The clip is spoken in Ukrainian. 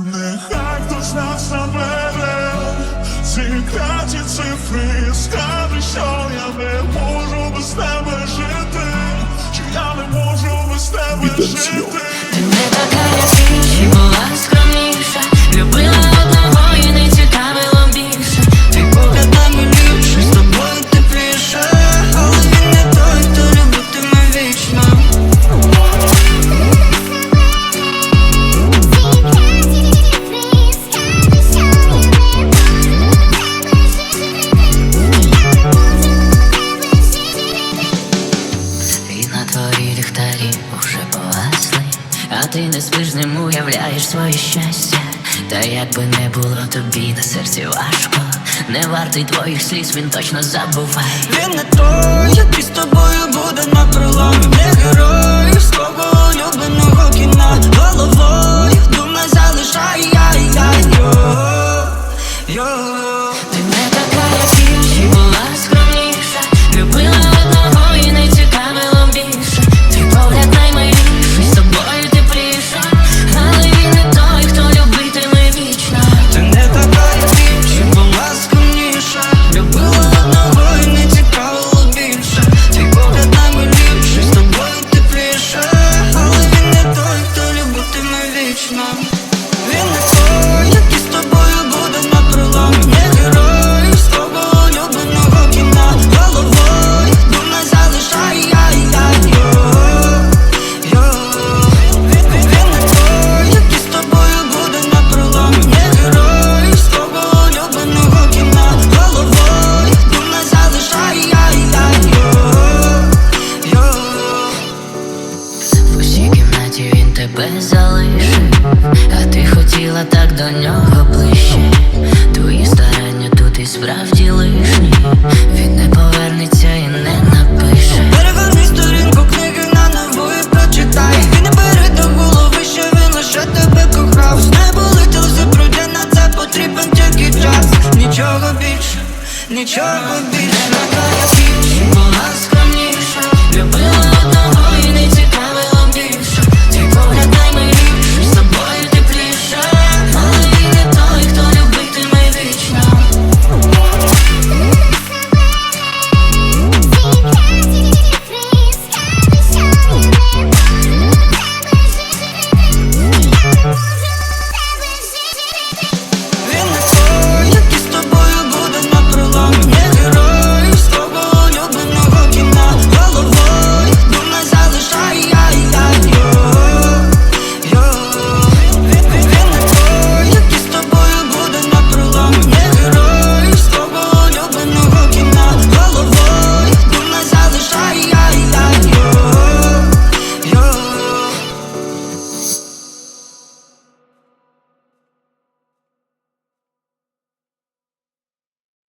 Нехай хтось нас набере, ці цифри, скажи, що я не можу без тебе жити, чи я не можу без тебе жити. Ти не така, як інші, була ти не спиш ним уявляєш своє щастя. Та як би не було тобі на серці важко Не вартий твоїх сліз, він точно забуває Він не той, який з тобою буде на проломі Не герой з твого улюбленого кіна. Головою думай залишай я-я-йо Йо Ти не а ти хотіла так до нього ближче. Твої старання тут і справді лишні. Він не повернеться і не напише. Переверни сторінку книги на нову і прочитай. Він не бери до голови, що він лише тебе кохав. Не болити лише пройде на це потрібен тільки час. Нічого більше, нічого більше, на твоя скільки була скромніша